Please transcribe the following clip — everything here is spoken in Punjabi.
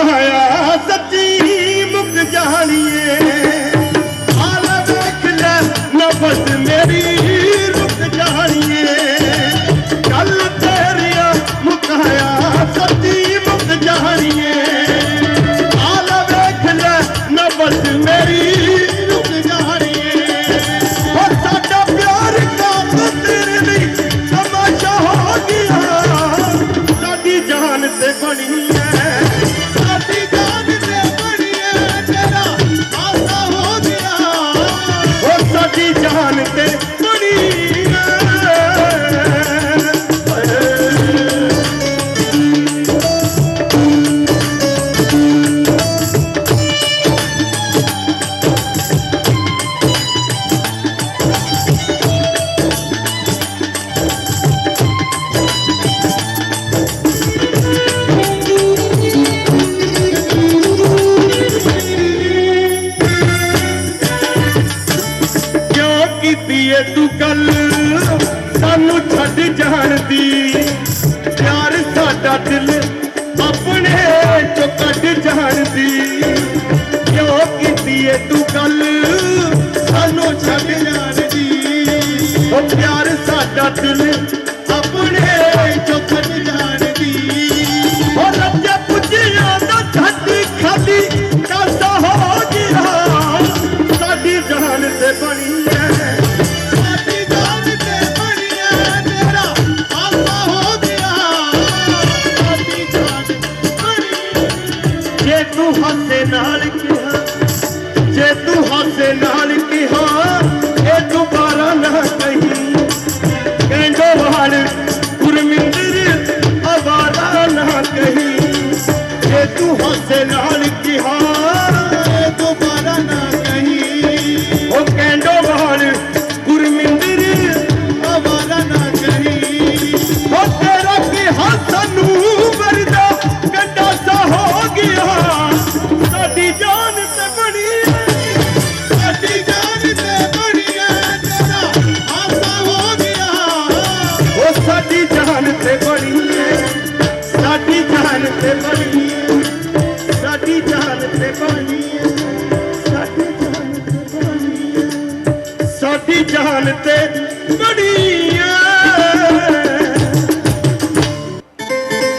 ਕਹਾਇਆ ਸੱਚੀ ਮੁਕ ਜਾਣੀਏ। ਹਾਲਾ ਦੇਖ ਲੈ, ਨਫਸ ਮੇਰੀ ਰੁਕ ਜਾਣੀਏ। ਗੱਲ ਤੇਰੀਆਂ ਮੁਕਾਇਆ ਸੱਚੀ ਮੁਕ ਜਾਣੀਏ। ਹਾਲਾ ਦੇਖ ਲੈ, ਨਫਸ ਮੇਰੀ ਏ ਤੂੰ ਕੱਲ ਸਾਨੂੰ ਛੱਡ ਜਾ ਹਾਸੇ ਨਾਲ ਕਿਹਾ ਜੇ ਤੂੰ ਹਾਸੇ ਨਾਲ ਕਿਹਾ ਤੇ ਸਾਡੀ ਜਾਨ ਤੇ